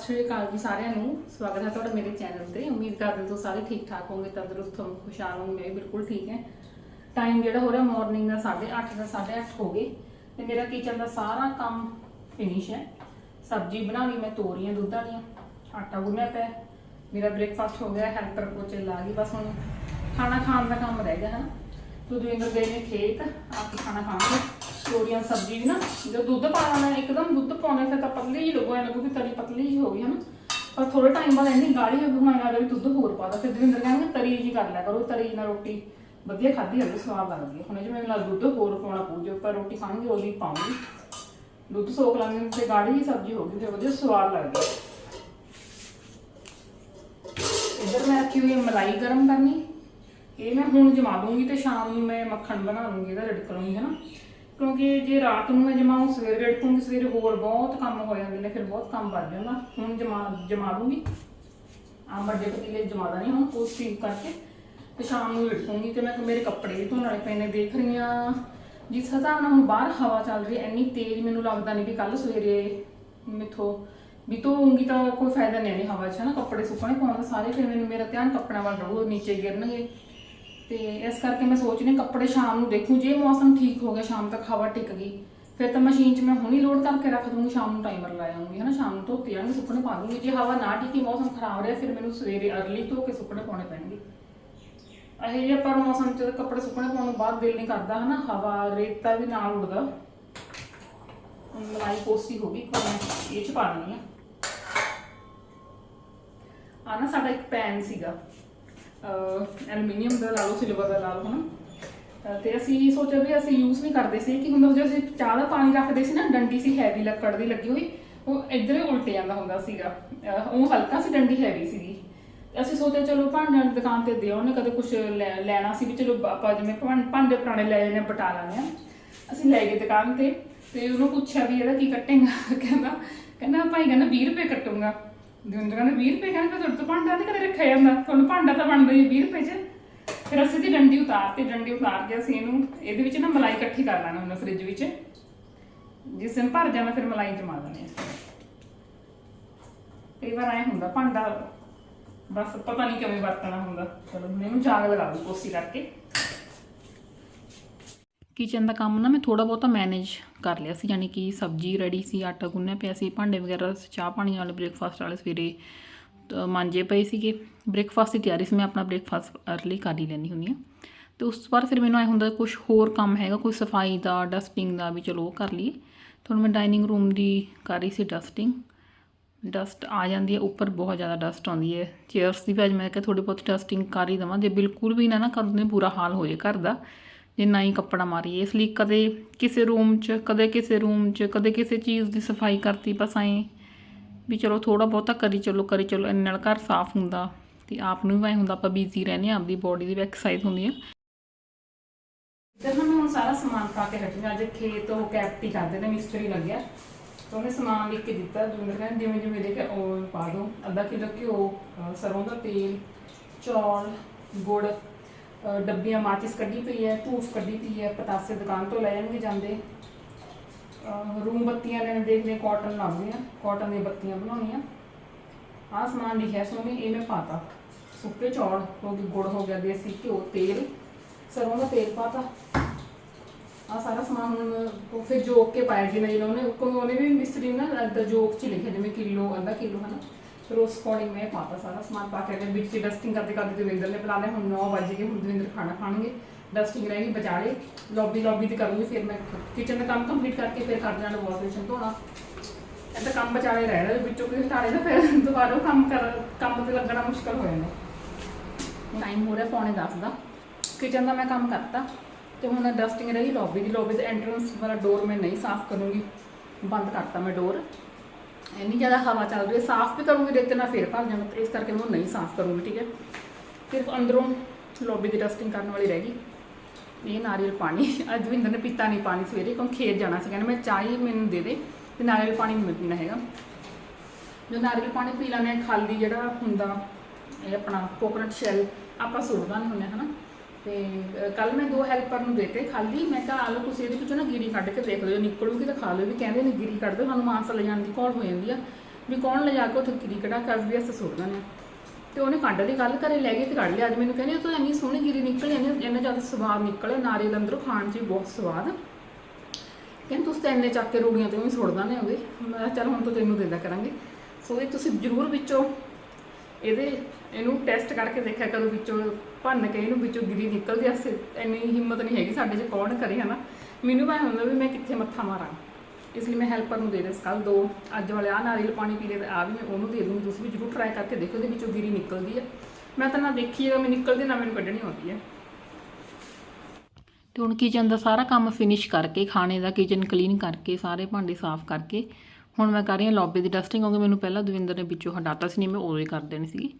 ਸਤਿ ਸ਼੍ਰੀ ਅਕਾਲ ਜੀ ਸਾਰਿਆਂ ਨੂੰ। ਸਵਾਗਤ ਹੈ ਤੁਹਾਡਾ ਮੇਰੇ ਚੈਨਲ ਤੇ। ਉਮੀਦ ਕਰਦੇ ਤੁਸੀਂ ਸਾਰੇ ਠੀਕ ਠਾਕ ਹੋਵੋਗੇ, ਤੰਦਰੁਸਤ ਹੋਵੋਗੇ, ਖੁਸ਼ਹਾਲ ਹੋਵੋਗੇ। ਮੈਂ ਬਿਲਕੁਲ ਠੀਕ ਹਾਂ। ਟਾਈਮ ਜਿਹੜਾ ਹੋ ਰਿਹਾ ਮਾਰਨਿੰਗ ਦਾ 8:30 ਦਾ 8:30 ਹੋ ਗਏ। ਤੇ ਮੇਰਾ ਕਿਚਨ ਦਾ ਸਾਰਾ ਕੰਮ ਫਿਨਿਸ਼ ਹੈ। ਸਬਜ਼ੀ ਬਣਾ ਲਈ ਮੈਂ ਤੋਰੀਆਂ, ਦੁੱਧ ਵਾਲੀਆਂ, ਆਟਾ ਗੁੰਨਿਆ ਪਿਆ ਮੇਰਾ ਬ੍ਰੇਕਫਾਸਟ ਹੋ ਗਿਆ ਹੈਲਪਰ ਕੋਚੇ ਲਾ ਗਈ, ਬਸ ਹੁਣ ਖਾਣਾ ਖਾਣ ਦਾ ਕੰਮ ਰਹਿ ਗਿਆ ਹੈ ਨਾ ਤੂੰ ਦਵਿੰਦਰ ਗਏ ਨੇ ਖੇਤ, ਆ ਕੇ ਖਾਣਾ ਖਾਣਗੇ। ਤੋਰੀਆਂ ਸਬਜ਼ੀ ਵੀ ਨਾ, ਜਦੋਂ ਦੁੱਧ ਪਾਣਾ ਇੱਕਦਮ ਦੁੱਧ ਪਾਉਣੇ ਫਿਰ ਤਾਂ ਪਤਲੀ ਹੀ ਲੱਗੋ, ਐ ਲੱਗੂ ਕਿ ਤਰੀ ਪਤਲੀ ਹੀ ਹੋ ਗਈ, ਹਨਾ? ਪਰ ਥੋੜੇ ਟਾਈਮ ਬਾਅਦ ਇੰਨੀ ਗਾੜੀ ਹੋ ਗਈ ਮੈਂ ਨਾਲ ਵੀ ਦੁੱਧ ਹੋਰ ਪਾ ਫਿਰ ਦਵਿੰਦਰ ਕਹਿੰਦੇ, ਤਰੀ ਜੀ ਕਰ ਲਿਆ ਕਰੋ, ਤਰੀ ਨਾਲ ਰੋਟੀ ਵਧੀਆ ਖਾਧੀ ਹੋਵੇ, ਸਵਾਦ ਲੱਗਦੀ ਹੈ। ਹੁਣ ਇਹ ਮੈਨੂੰ ਨਾਲ ਦੁੱਧ ਹੋਰ ਪਾਉਣਾ ਪਊ, ਜੇ ਆਪਾਂ ਰੋਟੀ ਖਾਣਗੇ ਉਹਦੀ ਪਾਉਂਗੀ। ਦੁੱਧ ਸੋਕ ਲਾਂਗੇ ਤੇ ਗਾੜੀ ਹੀ ਸਬਜ਼ੀ ਹੋ ਗਈ, ਫਿਰ ਵਧੀਆ ਸਵਾਦ ਲੱਗਦੀ ਇੱਧਰ ਮੈਂ ਰੱਖੀ ਹੋਈ ਹੈ ਮਲਾਈ ਗਰਮ ਕਰਨੀ। ਇਹ ਮੈਂ ਹੁਣ ਜਮਾ ਦੂੰਗੀ ਤੇ ਸ਼ਾਮ ਨੂੰ ਮੈਂ ਮੱਖਣ ਬਣਾ ਲੂੰਗੀ ਇਹਦਾ ਰਿੜਕ ਲੂੰਗੀ ਹਨਾ? ਕਿਉਂਕਿ ਜੇ ਰਾਤ ਨੂੰ ਮੈਂ ਜਮਾਉਂ ਸਵੇਰੇ ਰਿੜਕੂੰਗੀ ਸਵੇਰੇ ਹੋਰ ਬਹੁਤ ਕੰਮ ਹੋ ਜਾਂਦੇ ਨੇ, ਫਿਰ ਬਹੁਤ ਕੰਮ ਵੱਧ ਜਾਂਦਾ। ਹੁਣ ਜਮਾ ਜਮਾ ਦੂੰਗੀ ਆ ਵੱਡੇ ਪਤੀਲੇ ਜਮਾ ਨਹੀਂ ਹੁਣ ਉਹ ਸੀਵ ਕਰਕੇ। ਤੇ ਸ਼ਾਮ ਨੂੰ ਰਿੜਕੂੰਗੀ ਤੇ ਮੈਂ ਮੇਰੇ ਕੱਪੜੇ ਵੀ ਧੋਣ ਵਾਲੇ ਪਏ ਨੇ ਦੇਖ ਰਹੀ ਹਾਂ। ਜਿਸ ਹਿਸਾਬ ਨਾਲ ਹੁਣ ਬਾਹਰ ਹਵਾ ਚੱਲ ਰਹੀ ਹੈ, ਇੰਨੀ ਤੇਜ਼ ਮੈਨੂੰ ਲੱਗਦਾ ਨਹੀਂ ਵੀ ਕੱਲ ਸਵੇਰੇ ਮਿੱਥੋਂ ਵੀ ਧੋਉਂਗੀ ਤਾਂ ਕੋਈ ਫਾਇਦਾ ਨਹੀਂ ਹੈ ਹਵਾ 'ਚ ਨਾ ਕੱਪੜੇ ਸੁੱਕਣੇ ਪਾਉਣ ਸਾਰੇ ਫਿਰ ਮੈਨੂੰ, ਮੇਰਾ ਧਿਆਨ ਕੱਪੜਿਆਂ ਵੱਲ ਰਹੂ, ਨੀਚੇ ਗਿਰਨਗੇ। ਤੇ ਇਸ ਕਰਕੇ ਮੈਂ ਸੋਚ ਰਹੀ ਹਾਂ ਕੱਪੜੇ ਸ਼ਾਮ ਨੂੰ ਦੇਖੂੰ। ਜੇ ਮੌਸਮ ਠੀਕ ਹੋ ਗਿਆ, ਸ਼ਾਮ ਤੱਕ ਹਵਾ ਟਿਕ ਗਈ, ਫਿਰ ਤਾਂ ਮਸ਼ੀਨ 'ਚ ਮੈਂ ਹੁਣੀ ਲੋਡ ਕਰਕੇ ਰੱਖ ਦੂੰਗੀ, ਸ਼ਾਮ ਨੂੰ ਟਾਈਮਰ ਲਾ ਜਾਊਂਗੀ ਹਨਾ? ਸ਼ਾਮ ਨੂੰ ਧੋ ਕੇ ਜਾਣਗੇ, ਸੁੱਕਣੇ ਪਾ ਦੂੰਗੀ। ਜੇ ਹਵਾ ਨਾ ਟਿਕੀ, ਮੌਸਮ ਖਰਾਬ ਰਿਹਾ, ਫਿਰ ਮੈਨੂੰ ਸਵੇਰੇ ਅਰਲੀ ਧੋ ਕੇ ਸੁੱਕਣੇ ਪਾਉਣੇ ਪੈਣਗੇ। ਇਹ ਜੇ ਪਰ ਮੌਸਮ 'ਚ ਕੱਪੜੇ ਸੁੱਕਣੇ ਪਾਉਣ ਨੂੰ ਬਾਅਦ ਦਿਲ ਨਹੀਂ ਕਰਦਾ, ਹਨਾ? ਹਵਾ, ਰੇਤਾ ਵੀ ਨਾਲ ਉੱਡਦਾ। ਮਲਾਈ ਕੋਸੀ ਹੋ ਗਈ ਕੋਈ ਮੈਂ ਇਹ 'ਚ ਪਾ ਦਿੰਦੀ ਆ। ਆ ਨਾ ਸਾਡਾ ਇੱਕ ਪੈਨ ਸੀਗਾ। ਐਲੂਮੀਨੀਅਮ ਦਾ ਲਾ ਲਓ ਸਿਲਵਰ ਦਾ ਲਾ ਲਓ ਹਨਾ? ਅਹ ਤੇ ਅਸੀਂ ਸੋਚਿਆ ਵੀ ਅਸੀਂ ਯੂਜ਼ ਨਹੀਂ ਕਰਦੇ ਸੀ ਕਿ ਹੁੰਦਾ ਜੇ ਅਸੀਂ ਚਾਹ ਦਾ ਪਾਣੀ ਰੱਖਦੇ ਸੀ ਨਾ ਡੰਡੀ ਸੀ ਹੈਵੀ ਲੱਕੜ ਦੀ ਲੱਗੀ ਹੋਈ ਉਹ ਇੱਧਰ ਉਲਟ ਜਾਂਦਾ ਹੁੰਦਾ ਸੀਗਾ। ਉਹ ਹਲਕਾ ਸੀ ਡੰਡੀ ਹੈਵੀ ਸੀਗੀ। ਅਸੀਂ ਸੋਚਿਆ ਚਲੋ ਭਾਂਡਿਆਂ ਦੀ ਦੁਕਾਨ ਤੇ ਦਿਓ ਉਹਨੇ ਕਦੇ ਕੁਝ ਲੈਣਾ ਸੀ ਵੀ ਚਲੋ ਆਪਾਂ ਜਿਵੇਂ ਭਾਂ- ਭਾਂਡੇ ਪੁਰਾਣੇ ਲੈ ਜਾਂਦੇ ਹਾਂ, ਬਟਾ ਲਾਂਗੇ ਅਸੀਂ ਲੈ ਗਏ ਦੁਕਾਨ ਤੇ ਤੇ ਉਹਨੂੰ ਪੁੱਛਿਆ ਵੀ ਇਹਦਾ ਕੀ ਕੱਟੇਗਾ ਕਹਿੰਦਾ ਕਹਿੰਦਾ ਭਾਈ ਕਹਿੰਦਾ 20 ਰੁਪਏ ਕੱਟੂਗਾ। ਜਿੰਦਰ ਕਹਿੰਦਾ 20 ਰੁਪਏ ਕਹਿੰਦਾ ਤੁਹਾਡੇ ਤੋਂ ਭਾਂਡਾ ਨਹੀਂ ਕਦੇ ਰੱਖਿਆ ਜਾਂਦਾ। ਤੁਹਾਨੂੰ ਭਾਂਡਾ ਤਾਂ ਬਣਦਾ ਹੀ 20 ਰੁਪਏ 'ਚ। ਫਿਰ ਅਸੀਂ ਦੀ ਡੰਡੀ ਉਤਾਰ ਡੰਡੀ ਉਤਾਰ ਕੇ ਅਸੀਂ ਇਹਨੂੰ ਇਹਦੇ ਵਿੱਚ ਨਾ ਮਲਾਈ ਇਕੱਠੀ ਕਰ ਲੈਣਾ ਹੁੰਦਾ ਫ੍ਰਿਜ ਵਿੱਚ। ਜਿਸ ਦਿਨ ਭਰ ਜਾਣਾ, ਫਿਰ ਮਲਾਈ ਜਮਾ ਦੇਣੀ ਕਈ ਵਾਰ ਐ ਹੁੰਦਾ, ਭਾਂਡਾ ਬਸ ਪਤਾ ਨਹੀਂ ਕਿਵੇਂ ਵਰਤਣਾ ਹੁੰਦਾ। ਚਲੋ ਮੈਨੂੰ ਇਹਨੂੰ ਜਾਗ ਲਗਾ ਦੂ ਕੋਸੀ ਕਰਕੇ। ਕਿਚਨ ਦਾ ਕੰਮ ਨਾ ਮੈਂ ਥੋੜਾ ਬਹੁਤਾ ਮੈਨੇਜ ਕਰ ਲਿਆ ਸੀ ਯਾਨੀ ਕਿ ਸਬਜ਼ੀ ਰੈਡੀ ਸੀ, ਆਟਾ ਗੁੰਨਿਆ ਪਿਆ ਸੀ, ਭਾਂਡੇ ਵਗੈਰਾ, ਚਾਹ ਪਾਣੀ ਵਾਲੇ ਬ੍ਰੇਕਫਾਸਟ ਵਾਲੇ ਸਵੇਰੇ ਮਾਂਜੇ ਪਏ ਸੀਗੇ। ਬ੍ਰੇਕਫਾਸਟ ਦੀ ਤਿਆਰੀ ਸੀ, ਮੈਂ ਆਪਣਾ ਬ੍ਰੇਕਫਾਸਟ ਅਰਲੀ ਕਰ ਹੀ ਲੈਂਦੀ ਹੁੰਦੀ ਹਾਂ। ਤੇ ਉਸ ਤੋਂ ਬਾਅਦ ਫਿਰ ਮੈਨੂੰ ਐ ਹੁੰਦਾ ਕੁਝ ਹੋਰ ਕੰਮ ਹੈਗਾ, ਕੋਈ ਸਫ਼ਾਈ ਦਾ ਡਸਟਿੰਗ ਦਾ ਵੀ ਚਲੋ ਉਹ ਕਰ ਲਈਏ। ਤੁਹਾਨੂੰ ਮੈਂ ਡਾਈਨਿੰਗ ਰੂਮ ਦੀ ਕਰ ਰਹੀ ਸੀ ਡਸਟਿੰਗ ਡਸਟ ਆ ਜਾਂਦੀ ਹੈ, ਉੱਪਰ ਬਹੁਤ ਜ਼ਿਆਦਾ ਡਸਟ ਆਉਂਦੀ ਹੈ। ਚੇਅਰਸ ਦੀ ਵੀ ਅੱਜ ਮੈਂ ਕਿਹਾ ਥੋੜੀ ਬਹੁਤ ਡਸਟਿੰਗ ਕਰ ਹੀ ਦੇਵਾਂ, ਜੇ ਬਿਲਕੁਲ ਵੀ ਨਾ ਨਾ ਕਰਨ ਦੇ ਬੁਰਾ ਹਾਲ ਹੋ ਜੇ ਘਰ ਦਾ। ਜੇ ਨਾ ਹੀ ਕੱਪੜਾ ਮਾਰੀਏ। ਇਸ ਲਈ ਕਦੇ ਕਿਸੇ ਰੂਮ 'ਚ, ਕਦੇ ਕਿਸੇ ਰੂਮ 'ਚ, ਕਦੇ ਕਿਸੇ ਚੀਜ਼ ਦੀ ਸਫ਼ਾਈ ਕਰਤੀ ਬਸ ਐਂ। ਵੀ ਚਲੋ ਥੋੜਾ ਬਹੁਤਾ ਕਰੀ ਚਲੋ ਕਰੀ ਚਲੋ, ਇੰਨੇ ਨਾਲ ਘਰ ਸਾਫ਼ ਹੁੰਦਾ। ਤੇ ਆਪ ਨੂੰ ਵੀ ਐਂ ਹੁੰਦਾ ਆਪਾਂ ਬਿਜ਼ੀ ਰਹਿੰਦੇ ਹਾਂ, ਆਪਦੀ ਬੋਡੀ ਦੀ ਵੀ ਐਕਸਰਸਾਈਜ਼ ਹੁੰਦੀ ਹੈ ਤੇ ਮੈਂ ਹੁਣ ਸਾਰਾ ਸਮਾਨ ਪਾ ਕੇ ਰੱਖਿਆ। ਅੱਜ ਖੇਤ ਉਹ ਕੈਪਟੀ ਕਰਦੇ ਨੇ, ਮਿਸਤਰੀ ਲੱਗਿਆ। ਤਾਂ ਉਹਨੇ ਸਮਾਨ ਲਿਖ ਕੇ ਦਿੱਤਾ। ਜਿਵੇਂ ਕਹਿੰਦੇ, ਜਿਵੇਂ ਜਿਵੇਂ ਲਿਖਿਆ ਉਹ ਪਾ ਦੋ। ਅੱਧਾ ਕਿਲੋ ਘਿਓ ਸਰੋਂ ਦਾ ਤੇਲ, ਚੌਲ, ਗੁੜ ਡੱਬੀਆਂ ਮਾਚਿਸ ਕੱਢੀ ਪਈ ਹੈ, ਧੂਫ ਕੱਢੀ ਪਈ ਹੈ, ਪਤਾਸੇ ਦੁਕਾਨ ਤੋਂ ਲੈ ਜਾਣਗੇ ਜਾਂਦੇ। ਰੂਮ ਬੱਤੀਆਂ ਲੈਣ ਦੇਖਦੇ ਕਾਟਨ ਲੱਭਦੀਆਂ ਕਾਟਨ ਦੀਆਂ ਬੱਤੀਆਂ ਬਣਾਉਣੀਆਂ। ਆਹ ਸਮਾਨ ਲਿਖਿਆ ਸੀ ਉਹਨੇ ਇਹ ਮੈਂ ਪਾਤਾ। ਸੁੱਕੇ ਚੌਲ ਹੋ ਗਏ ਗੁੜ ਹੋ ਗਿਆ, ਦੇਸੀ ਘਿਓ, ਤੇਲ। ਸਰੋਂ ਦਾ ਤੇਲ ਪਾਤਾ। ਆ ਸਾਰਾ ਸਮਾਨ ਹੁਣ ਉਹ ਫਿਰ ਜੋਕ ਕੇ ਪਾਇਆ ਜਿਵੇਂ ਜਿਹਨਾਂ ਉਹਨੇ ਉਹਨੇ ਵੀ ਮਿਸਤਰੀ ਨਾ ਅੱਧਾ ਜੋਕ ਚ ਲਿਖਿਆ, ਜਿਵੇਂ ਕਿਲੋ, ਅੱਧਾ ਕਿਲੋ, ਹਨਾ। ਫਿਰ ਉਸ ਅਕੋਰਡਿੰਗ ਮੈਂ ਪਾਤਾ ਸਾਰਾ ਸਮਾਨ ਪਾ ਕੇ ਅਗਰ ਵਿੱਚ ਡਸਟਿੰਗ ਕਰਦੇ ਕਰਦੇ ਦਵਿੰਦਰ ਨੇ ਬੁਲਾ ਲਿਆ। ਹੁਣ 9 ਵਜੇ ਗਏ, ਹੁਣ ਦਵਿੰਦਰ ਖਾਣਾ ਖਾਣਗੇ। ਡਸਟਿੰਗ ਰਹੇਗੀ ਬਚਾਲੇ ਲੌਬੀ ਲੌਬੀ ਤੇ ਕਰੂੰਗੀ ਫਿਰ ਮੈਂ ਕਿਚਨ ਦਾ ਕੰਮ ਕੰਪਲੀਟ ਕਰਕੇ ਫਿਰ ਕਰ ਜਾਣਾ ਵਾਸ਼ ਬੇਸਨ ਧੋਣਾ। ਇਹ ਤਾਂ ਕੰਮ ਬਚਾਲੇ ਰਹਿ ਰਿਹਾ, ਵਿੱਚੋਂ ਕੋਈ ਹਟਾਲੇ ਤਾਂ ਫਿਰ ਦੁਬਾਰਾ ਕੰਮ ਕਰ, ਕੰਮ ਤੇ ਲੱਗਣਾ ਮੁਸ਼ਕਲ ਹੋ ਜਾਂਦਾ। ਟਾਈਮ ਹੋ ਰਿਹਾ ਪੌਣੇ 10 ਦਾ। ਕਿਚਨ ਦਾ ਮੈਂ ਕੰਮ ਕਰਤਾ ਤੇ ਹੁਣ ਡਸਟਿੰਗ ਰਹੀ ਲੌਬੀ ਦੀ ਲੌਬੀ ਦਾ ਐਂਟਰੈਂਸ ਵਾਲਾ ਡੋਰ ਮੈਂ ਨਹੀਂ ਸਾਫ਼ ਕਰੂੰਗੀ। ਬੰਦ ਕਰਤਾ ਮੈਂ ਡੋਰ ਇੰਨੀ ਜ਼ਿਆਦਾ ਹਵਾ ਚੱਲ ਰਹੀ ਹੈ, ਸਾਫ਼ ਵੀ ਕਰੂੰਗੀ, ਰੇਤੇ ਨਾਲ ਫੇਰ ਭਰ ਜਾਣਾ ਇਸ ਕਰਕੇ ਮੈਂ ਉਹ ਨਹੀਂ ਸਾਫ਼ ਕਰੂੰਗੀ, ਠੀਕ ਹੈ। ਫਿਰ ਅੰਦਰੋਂ ਲੌਬੀ ਦੀ ਡਸਟਿੰਗ ਕਰਨ ਵਾਲੀ ਰਹਿ ਗਈ। ਇਹ ਨਾਰੀਅਲ ਪਾਣੀ ਅੱਜ ਵਿੰਦਰ ਨੇ ਪੀਤਾ ਨਹੀਂ ਪਾਣੀ ਸਵੇਰੇ ਕਿਉਂ ਖੇਤ ਜਾਣਾ ਸੀ, ਕਹਿੰਦਾ ਮੈਂ ਚਾਹ ਹੀ ਮੈਨੂੰ ਦੇ ਦੇ, ਤੇ ਨਾਰੀਅਲ ਪਾਣੀ ਨਹੀਂ ਪੀਣਾ ਹੈਗਾ। ਜੋ ਨਾਰੀਅਲ ਪਾਣੀ ਪੀ ਲੈਂਦੇ ਹਾਂ, ਖਾਲੀ ਜਿਹੜਾ ਹੁੰਦਾ, ਇਹ ਆਪਣਾ ਕੋਕੋਨਟ ਸ਼ੈਲ ਆਪਾਂ ਸੁੱਟਦਾ ਨਹੀਂ ਹੁੰਦੇ, ਹਨਾ। ਤੇ ਕੱਲ ਮੈਂ ਦੋ ਹੈਲਪਰ ਨੂੰ ਦੇਤੇ ਖਾਲੀ। ਮੈਂ ਕਿਹਾ ਆ ਲਓ ਤੁਸੀਂ ਇਹਦੇ ਵਿੱਚੋਂ ਨਾ ਗਿਰੀ ਕੱਢ ਕੇ ਦੇਖ ਲਿਓ। ਨਿਕਲੂਗੀ ਤਾਂ ਖਾ ਲਿਓ ਵੀ ਕਹਿੰਦੇ ਨੇ ਗਿਰੀ ਕੱਢ ਦਿਓ। ਸਾਨੂੰ ਮਾਨਸਾ ਲੈ ਜਾਣ ਦੀ ਕਾਲ ਹੋ ਜਾਂਦੀ ਆ? ਵੀ ਕੌਣ ਲਿਜਾ ਕੇ ਉੱਥੇ ਗਿਰੀ ਕਢਾ ਕੇ ਵੀ ਅਸੀਂ ਸੁੱਟ ਦਿੰਦੇ ਹਾਂ ਤੇ ਉਹਨੇ ਕੱਢ ਲਈ ਗੱਲ ਘਰੇ ਲੈ ਗਈ ਤੇ ਕੱਢ ਲਿਆ। ਅੱਜ ਮੈਨੂੰ ਕਹਿੰਦੇ ਉਹ ਤੂੰ ਇੰਨੀ ਸੋਹਣੀ ਗਿਰੀ ਨਿਕਲੀ, ਇੰਨੀ, ਇੰਨਾ ਜ਼ਿਆਦਾ ਸਵਾਦ ਨਿਕਲਿਆ। ਨਾਰੀਅਲ ਅੰਦਰੋਂ ਖਾਣ 'ਚ ਵੀ ਬਹੁਤ ਸਵਾਦ ਕਹਿੰਦੇ ਤੁਸੀਂ ਤਾਂ ਇੰਨੇ ਚੱਕ ਕੇ ਰੂੜੀਆਂ ਤੇ ਵੀ ਸੁੱਟ ਦਿੰਦੇ ਹੋਗੇ। ਮੈਂ ਕਿਹਾ, ਚੱਲ ਹੁਣ ਤੋਂ ਤੈਨੂੰ ਦੇ ਕਰਾਂਗੇ। ਸੋ ਇਹ ਤੁਸੀਂ ਜ਼ਰੂਰ ਵਿੱਚੋਂ ਇਹਦੇ, ਇਹਨੂੰ ਟੈਸਟ ਕਰਕੇ ਦੇਖਿਆ ਕਰੋ ਵਿੱਚੋਂ ਭੰਨ ਕੇ ਇਹਨੂੰ ਵਿੱਚੋਂ ਗਿਰੀ ਨਿਕਲਦੀ ਐ ਇੰਨੀ ਹਿੰਮਤ ਨਹੀਂ ਹੈਗੀ ਸਾਡੇ 'ਚ ਕੌਣ ਕਰੇ, ਹਨਾ? ਮੈਨੂੰ ਭਾਵੇਂ ਹੁੰਦਾ ਵੀ ਮੈਂ ਕਿੱਥੇ ਮੱਥਾ ਮਾਰਾਂ। ਇਸ ਲਈ ਮੈਂ ਹੈਲਪਰ ਨੂੰ ਦੇ ਦੇ ਕੱਲ ਦੋ, ਅੱਜ ਵਾਲੇ ਆ ਨਾਰੀਅਲ ਪਾਣੀ ਪੀ ਲੈ ਆ ਵੀ ਮੈਂ ਉਹਨੂੰ ਦੇ ਦੂੰਗੀ, ਤੁਸੀਂ ਵੀ ਜ਼ਰੂਰ ਟਰਾਈ ਕਰਕੇ ਦੇਖੋ ਇਹਦੇ ਵਿੱਚੋਂ ਗਿਰੀ ਨਿਕਲਦੀ ਹੈ ਮੈਂ ਤਾਂ ਨਾ ਦੇਖੀ ਹੈ ਮੈਂ ਨਿਕਲਦੀ ਨਾ ਮੈਨੂੰ ਕੱਢਣੀ ਆਉਂਦੀ ਹੈ ਤੇ ਹੁਣ ਕਿਚਨ ਦਾ ਸਾਰਾ ਕੰਮ ਫਿਨਿਸ਼ ਕਰਕੇ, ਖਾਣੇ ਦਾ ਕਿਚਨ ਕਲੀਨ ਕਰਕੇ, ਸਾਰੇ ਭਾਂਡੇ ਸਾਫ਼ ਕਰਕੇ ਹੁਣ ਮੈਂ ਕਰ ਰਹੀ ਹਾਂ ਲੌਬੀ ਦੀ ਡਸਟਿੰਗ ਕਿਉਂਕਿ ਮੈਨੂੰ ਪਹਿਲਾਂ ਦਵਿੰਦਰ ਨੇ ਵਿੱਚੋਂ ਹਟਾਤਾ ਸੀ, ਨਹੀਂ, ਮੈਂ ਉਦੋਂ ਹੀ ਕਰ ਦੇਣੀ ਸੀਗੀ।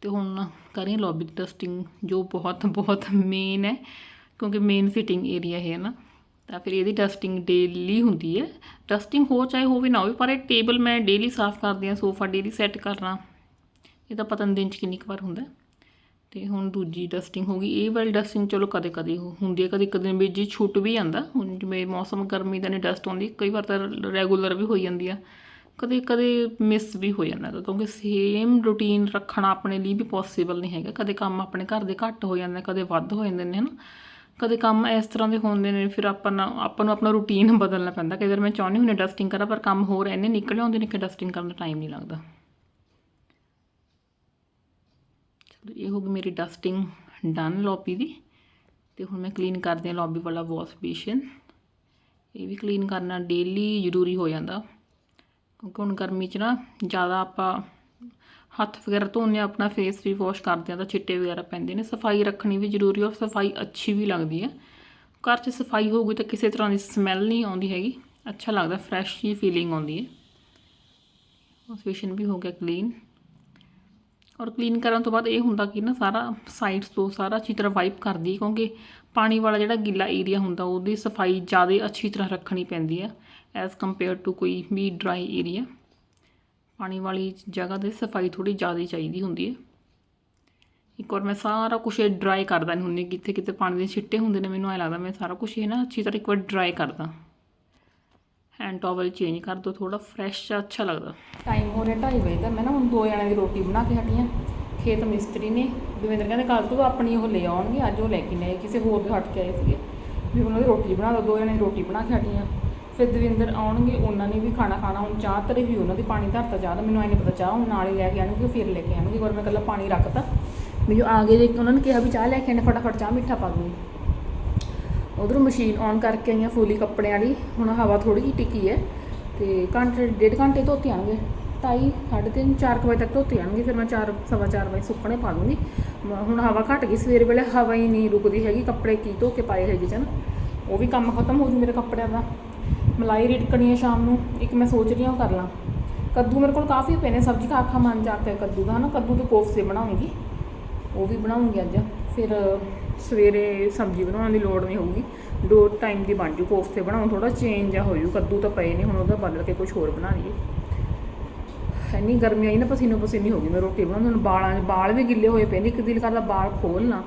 ਤੇ ਹੁਣ ਕਰ ਰਹੀ ਹਾਂ ਲੌਬੀ ਦੀ ਡਸਟਿੰਗ ਜੋ ਬਹੁਤ ਬਹੁਤ ਮੇਨ ਹੈ, ਕਿਉਂਕਿ ਮੇਨ ਸਿਟਿੰਗ ਏਰੀਆ ਹੈ ਨਾ, ਤਾਂ ਫਿਰ ਇਹਦੀ ਡਸਟਿੰਗ ਡੇਲੀ ਹੁੰਦੀ ਹੈ। ਡਸਟਿੰਗ ਹੋ ਚਾਹੇ ਹੋਵੇ ਨਾ ਹੋਵੇ, ਪਰ ਇਹ ਟੇਬਲ ਮੈਂ ਡੇਲੀ ਸਾਫ਼ ਕਰਦੀ ਹਾਂ ਸੋਫਾ ਡੇਲੀ ਸੈੱਟ ਕਰਨਾ। ਇਹ ਤਾਂ ਪਤਾ ਨਹੀਂ ਦਿਨ ਚ ਕਿੰਨੀ ਕੁ ਵਾਰ ਹੁੰਦਾ। ਤੇ ਹੁਣ ਦੂਜੀ ਡਸਟਿੰਗ ਹੋ ਗਈ। ਇਹ ਵਾਲੀ ਡਸਟਿੰਗ ਚਲੋ ਕਦੇ ਕਦੇ ਹੁੰਦੀ ਹੈ ਕਦੇ ਇੱਕ ਦਿਨ ਵਿੱਚ ਜੀ ਛੁੱਟ ਵੀ ਜਾਂਦਾ ਹੁਣ ਜਿਵੇਂ ਮੌਸਮ ਗਰਮੀ ਦਾ ਨੇ ਡਸਟ ਆਉਂਦੀ ਕਈ ਵਾਰ ਤਾਂ ਰੈਗੂਲਰ ਵੀ ਹੋਈ ਜਾਂਦੀ ਆ। ਕਦੇ ਕਦੇ ਮਿਸ ਵੀ ਹੋ ਜਾਂਦਾ ਗਾ, ਕਿਉਂਕਿ ਸੇਮ ਰੂਟੀਨ ਰੱਖਣਾ ਆਪਣੇ ਲਈ ਵੀ ਪੋਸੀਬਲ ਨਹੀਂ ਹੈਗਾ। ਕਦੇ ਕੰਮ ਆਪਣੇ ਘਰ ਦੇ ਘੱਟ ਹੋ ਜਾਂਦੇ ਕਦੇ ਵੱਧ ਹੋ ਜਾਂਦੇ ਨੇ ਹਨਾ। ਕਦੇ ਕੰਮ ਇਸ ਤਰ੍ਹਾਂ ਦੇ ਹੁੰਦੇ ਨੇ ਫਿਰ ਆਪਾਂ ਨੂੰ ਆਪਾਂ ਨੂੰ ਆਪਣਾ ਰੂਟੀਨ ਬਦਲਣਾ ਪੈਂਦਾ। ਕਈ ਵਾਰ ਮੈਂ ਚਾਹੁੰਦੀ ਹੁੰਦੀ ਡਸਟਿੰਗ ਕਰਾਂ ਪਰ ਕੰਮ ਹੋਰ ਇੰਨੇ ਨਿਕਲ ਆਉਂਦੇ ਨੇ ਕਿ ਡਸਟਿੰਗ ਕਰਨ ਦਾ ਟਾਈਮ ਨਹੀਂ ਲੱਗਦਾ ਚਲੋ ਇਹ ਹੋ ਗਈ ਮੇਰੀ ਡਸਟਿੰਗ ਡਨ ਲੌਬੀ ਦੀ ਤੇ ਹੁਣ ਮੈਂ ਕਲੀਨ ਕਰਦੀ ਹਾਂ ਲੌਬੀ ਵਾਲਾ ਵਾਸ਼ ਬੇਸ਼ਨ। ਇਹ ਵੀ ਕਲੀਨ ਕਰਨਾ ਡੇਲੀ ਜ਼ਰੂਰੀ ਹੋ ਜਾਂਦਾ ਕਿਉਂਕਿ ਹੁਣ ਗਰਮੀ 'ਚ ਨਾ ਜ਼ਿਆਦਾ ਆਪਾਂ ਹੱਥ ਵਗੈਰਾ ਧੋਨੇ ਹਾਂ, ਆਪਣਾ ਫੇਸ ਵੀ ਵਾਸ਼ ਕਰਦੇ ਆ ਤਾਂ ਚਿੱਟੇ ਵਗੈਰਾ ਪੈਂਦੇ ਨੇ। ਸਫ਼ਾਈ ਰੱਖਣੀ ਵੀ ਜ਼ਰੂਰੀ ਔਰ ਸਫ਼ਾਈ ਅੱਛੀ ਵੀ ਲੱਗਦੀ ਹੈ। ਘਰ 'ਚ ਸਫ਼ਾਈ ਹੋਊਗੀ ਤਾਂ ਕਿਸੇ ਤਰ੍ਹਾਂ ਦੀ ਸਮੈਲ ਨਹੀਂ ਆਉਂਦੀ ਹੈਗੀ ਅੱਛਾ ਲੱਗਦਾ ਫਰੈਸ਼ ਹੀ ਫੀਲਿੰਗ ਆਉਂਦੀ ਹੈ। ਵਾਸ਼ ਬੇਸ਼ਨ ਵੀ ਹੋ ਗਿਆ ਕਲੀਨ ਔਰ ਕਲੀਨ ਕਰਨ ਤੋਂ ਬਾਅਦ ਇਹ ਹੁੰਦਾ ਕਿ ਨਾ ਸਾਰਾ ਸਾਈਡਸ ਤੋਂ ਸਾਰਾ ਅੱਛੀ ਤਰ੍ਹਾਂ ਵਾਈਪ ਕਰਦੀ ਕਿਉਂਕਿ ਪਾਣੀ ਵਾਲਾ ਜਿਹੜਾ ਗਿੱਲਾ ਏਰੀਆ ਹੁੰਦਾ ਉਹਦੀ ਸਫ਼ਾਈ ਜ਼ਿਆਦਾ ਅੱਛੀ ਤਰ੍ਹਾਂ ਰੱਖਣੀ ਪੈਂਦੀ ਹੈ ਐਜ਼ ਕੰਪੇਅਰ ਟੂ ਕੋਈ ਵੀ ਡਰਾਈ ਏਰੀਆ ਪਾਣੀ ਵਾਲੀ ਜਗ੍ਹਾ ਤੇ ਸਫ਼ਾਈ ਥੋੜੀ ਜ਼ਿਆਦਾ ਚਾਹੀਦੀ ਹੁੰਦੀ ਹੈ। ਇੱਕ ਵਾਰ ਮੈਂ ਸਾਰਾ ਕੁਝ ਡਰਾਈ ਕਰਦਾ ਨਹੀਂ ਹੁੰਦੀ ਕਿਤੇ ਕਿਤੇ ਪਾਣੀ ਦੇ ਛਿੱਟੇ ਹੁੰਦੇ ਨੇ, ਮੈਨੂੰ ਐ ਲੱਗਦਾ ਮੈਂ ਸਾਰਾ ਕੁਝ ਇਹ ਨਾ ਅੱਛੀ ਤਰ੍ਹਾਂ ਇੱਕ ਵਾਰ ਡਰਾਈ ਕਰਦਾ। ਹੈਂਡ ਟਾਵਲ ਚੇਂਜ ਕਰ ਦੋ ਥੋੜਾ ਫਰੈਸ਼ ਜਿਹਾ ਅੱਛਾ ਲੱਗਦਾ। ਟਾਈਮ ਹੋ ਰਿਹਾ 2:30 ਵਜੇ ਦਾ, ਮੈਂ ਨਾ ਹੁਣ ਦੋ ਜਣਿਆਂ ਦੀ ਰੋਟੀ ਬਣਾ ਕੇ ਹਟੀ ਹਾਂ ਖੇਤ ਮਿਸਤਰੀ ਨੇ, ਦਵਿੰਦਰ ਕਹਿੰਦੇ ਕੱਲ ਤੋਂ ਆਪਣੀ ਉਹ ਲੈ ਆਉਣਗੇ, ਅੱਜ ਉਹ ਲੈ ਕੇ ਨਹੀਂ ਕਿਸੇ ਹੋਰ ਦੇ ਹਟ ਕੇ ਆਏ ਸੀਗੇ। ਵੀ ਉਹਨਾਂ ਦੀ ਰੋਟੀ ਬਣਾ ਦੋ ਦੋ ਜਣੇ ਦੀ ਰੋਟੀ ਬਣਾ ਕੇ ਹਟੀ ਹਾਂ ਫਿਰ ਦਵਿੰਦਰ ਆਉਣਗੇ, ਉਹਨਾਂ ਨੇ ਵੀ ਖਾਣਾ ਖਾਣਾ, ਹੁਣ ਚਾਹ ਤਰੀ ਵੀ ਉਹਨਾਂ ਦੀ ਪਾਣੀ ਧਰਤਾ ਚਾਹ ਦਾ, ਮੈਨੂੰ ਐ ਨਹੀਂ ਪਤਾ ਚਾਹ ਹੁਣ ਨਾਲ ਹੀ ਲੈ ਕੇ ਆਣਗੇ ਫਿਰ ਲੈ ਕੇ ਆਣਗੇ ਇੱਕ ਮੈਂ ਇਕੱਲਾ ਪਾਣੀ ਰੱਖਤਾ। ਵੀ ਜੋ ਆ ਗਏ ਉਹਨਾਂ ਨੇ ਕਿਹਾ ਵੀ ਚਾਹ ਲੈ ਕੇ ਆਣੇ ਫਟਾਫਟ ਚਾਹ ਮਿੱਠਾ ਪਾ ਦੂੰਗੀ। ਉਧਰੋਂ ਮਸ਼ੀਨ ਔਨ ਕਰਕੇ ਆਈਆਂ ਫੂਲੀ ਕੱਪੜਿਆਂ ਵਾਲੀ, ਹੁਣ ਹਵਾ ਥੋੜੀ ਜਿਹੀ ਟਿਕੀ ਹੈ ਤੇ ਘੰਟੇ, ਡੇਢ ਘੰਟੇ ਧੋਤੇ ਆਣਗੇ ਢਾਈ, ਸਾਢੇ ਤਿੰਨ, ਚਾਰ ਕੁ ਵਜੇ ਤੱਕ ਧੋਤੇ ਆਣਗੇ ਫਿਰ ਮੈਂ ਚਾਰ, ਸਵਾ ਚਾਰ ਵਜੇ ਸੁੱਕਣੇ ਪਾ ਦੂੰਗੀ। ਮ- ਹੁਣ ਹਵਾ ਘਟ ਗਈ, ਸਵੇਰ ਵੇਲੇ ਹਵਾ ਹੀ ਨਹੀਂ ਰੁਕਦੀ ਹੈਗੀ, ਕੱਪੜੇ ਕੀ ਧੋ ਕੇ ਪਾਏ ਹੈਗੇ ਚਨ ਉਹ ਵੀ ਕੰਮ ਖਤਮ ਹੋ ਜੂ ਮੇਰੇ ਕੱਪੜਿਆਂ ਦਾ। ਮਲਾਈ ਰਿੜਕਣੀ ਹੈ ਸ਼ਾਮ ਨੂੰ, ਇੱਕ ਮੈਂ ਸੋਚ ਰਹੀ ਹਾਂ ਉਹ ਕਰ ਲਾਂ। ਕੱਦੂ ਮੇਰੇ ਕੋਲ ਕਾਫੀ ਪਏ ਨੇ, ਸਬਜ਼ੀ ਕਾ ਆਖਾ ਮਨ ਜਾ ਕੇ ਕੱਦੂ ਦਾ ਨਾ ਕੱਦੂ ਦੇ ਕੋਫਤੇ ਬਣਾਉਂਗੀ। ਉਹ ਵੀ ਬਣਾਉਂਗੀ ਅੱਜ। ਫਿਰ ਸਵੇਰੇ ਸਬਜ਼ੀ ਬਣਾਉਣ ਦੀ ਲੋੜ ਨਹੀਂ ਹੋਊਗੀ। ਦੋ ਟਾਈਮ ਦੀ ਬਣ ਜੂ, ਕੋਫਤੇ ਬਣਾਉਣ ਥੋੜਾ ਚੇਂਜ ਆ, ਹੋ ਜੂ। ਕੱਦੂ ਤਾਂ ਪਏ ਨੇ ਹੁਣ ਉਹਦਾ ਬਦਲ ਕੇ ਕੁਝ ਹੋਰ ਬਣਾ ਲਈਏ। ਇੰਨੀ ਗਰਮੀ ਆਈ ਨਾ, ਪਸੀਨੋ ਪਸੀਨੀ ਹੋ ਗਈ ਮੈਂ ਰੋਟੀ ਬਣਾਉਂਦੀ ਹੁਣ ਬਾਲਾਂ ਬਾਲ ਵੀ ਗਿੱਲੇ ਹੋਏ ਪਏ ਨੇ, ਇੱਕ ਦਿਲ ਕਰਦਾ ਬਾਲ ਖੋਲਣਾ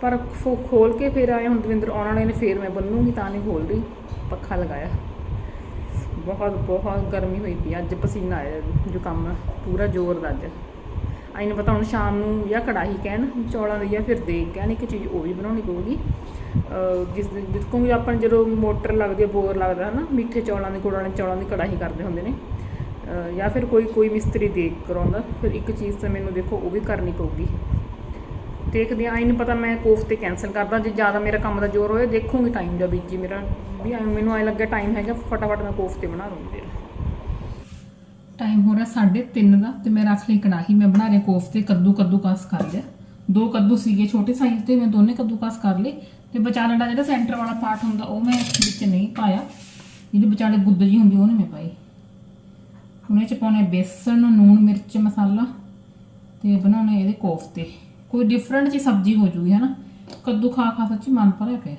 ਪਰ ਫੋ ਖੋਲ ਕੇ ਫਿਰ ਆਏ ਹੁਣ ਦਵਿੰਦਰ, ਆਉਣ ਵਾਲੇ ਨੇ ਫਿਰ ਮੈਂ ਬੰਨੂਗੀ, ਤਾਂ ਨਹੀਂ ਖੋਲ ਰਹੀ। ਪੱਖਾ ਲਗਾਇਆ। ਬਹੁਤ ਬਹੁਤ ਗਰਮੀ ਹੋਈ ਪਈ, ਅੱਜ ਪਸੀਨਾ ਆਇਆ, ਜੋ ਕੰਮ ਪੂਰਾ ਜ਼ੋਰ ਦਾ ਅੱਜ। ਆਈ ਨੂੰ ਪਤਾ ਹੁਣ ਸ਼ਾਮ ਨੂੰ ਜਾਂ ਕੜਾਹੀ ਕਹਿਣ, ਚੌਲਾਂ ਦੀ ਜਾਂ ਫਿਰ ਦੇਗ ਕਹਿਣ, ਇੱਕ ਚੀਜ਼ ਉਹ ਵੀ ਬਣਾਉਣੀ ਪਊਗੀ। ਜਿਸ ਦਿਨ ਜਿਸ ਕਿਉਂਕਿ ਆਪਾਂ ਜਦੋਂ ਮੋਟਰ ਲੱਗਦੀ ਹੈ ਬੋਰ ਲੱਗਦਾ ਹੈ ਨਾ ਮਿੱਠੇ ਚੌਲਾਂ ਦੀ, ਗੁੜ ਵਾਲੇ ਚੌਲਾਂ ਦੀ ਕੜਾਹੀ ਕਰਦੇ ਹੁੰਦੇ ਨੇ। ਜਾਂ ਫਿਰ ਕੋਈ ਕੋਈ ਮਿਸਤਰੀ ਦੇਖ ਕਰਾਉਂਦਾ, ਫਿਰ ਇੱਕ ਚੀਜ਼ ਤਾਂ ਮੈਨੂੰ ਦੇਖੋ ਉਹ ਵੀ ਕਰਨੀ ਪਊਗੀ। ਦੇਖਦੇ ਆਈ ਇਹਨੂੰ ਪਤਾ ਮੈਂ ਕੋਫਤੇ ਕੈਨਸਲ ਕਰਦਾ, ਜੇ ਜ਼ਿਆਦਾ ਮੇਰਾ ਕੰਮ ਦਾ ਜ਼ੋਰ ਹੋਇਆ, ਦੇਖੂੰਗੀ ਟਾਈਮ ਦਾ ਵਿੱਚ ਜੀ ਮੇਰਾ। ਵੀ ਐਂ ਮੈਨੂੰ ਐ ਲੱਗਿਆ ਟਾਈਮ ਹੈਗਾ, ਫਟਾਫਟ ਮੈਂ ਕੋਫਤੇ ਬਣਾ ਲੂੰਗੀ ਟਾਈਮ ਹੋ ਰਿਹਾ 3:30 ਦਾ ਤੇ ਮੈਂ ਰੱਖ ਲਈ ਕੜਾਹੀ, ਮੈਂ ਬਣਾ ਰਹੀ ਕੋਫਤੇ, ਕੱਦੂ ਕੱਦੂ ਕਸ ਕਰ ਲਿਆ। ਦੋ ਕੱਦੂ ਸੀਗੇ ਛੋਟੇ ਸਾਈਜ਼ ਦੇ, ਮੈਂ ਦੋਨੇ ਕੱਦੂ ਕਸ ਕਰ ਲਏ। ਤੇ ਵਿਚਾਲੇ ਦਾ ਜਿਹੜਾ ਸੈਂਟਰ ਵਾਲਾ ਪਾਰਟ ਹੁੰਦਾ, ਉਹ ਮੈਂ ਵਿੱਚ ਨਹੀਂ ਪਾਇਆ। ਜਿਹੜੀ ਵਿਚਾਲੇ ਗੁੱਦ ਜੀ ਹੁੰਦੀ ਉਹ ਨਹੀਂ ਮੈਂ ਪਾਈ। ਹੁਣ ਇਹ ਚ ਪਾਉਣੇ ਬੇਸਣ, ਨੂਣ, ਮਿਰਚ, ਮਸਾਲਾ ਤੇ ਬਣਾਉਣੇ ਇਹਦੇ ਕੋਫਤੇ। ਕੋਈ ਡਿਫਰੈਂਟ ਜੀ ਸਬਜ਼ੀ ਹੋ ਜੂਗੀ, ਹਨਾ? ਕੱਦੂ ਖਾ ਖਾ ਸੱਚੀ ਮਨ ਭਰਿਆ ਪਿਆ।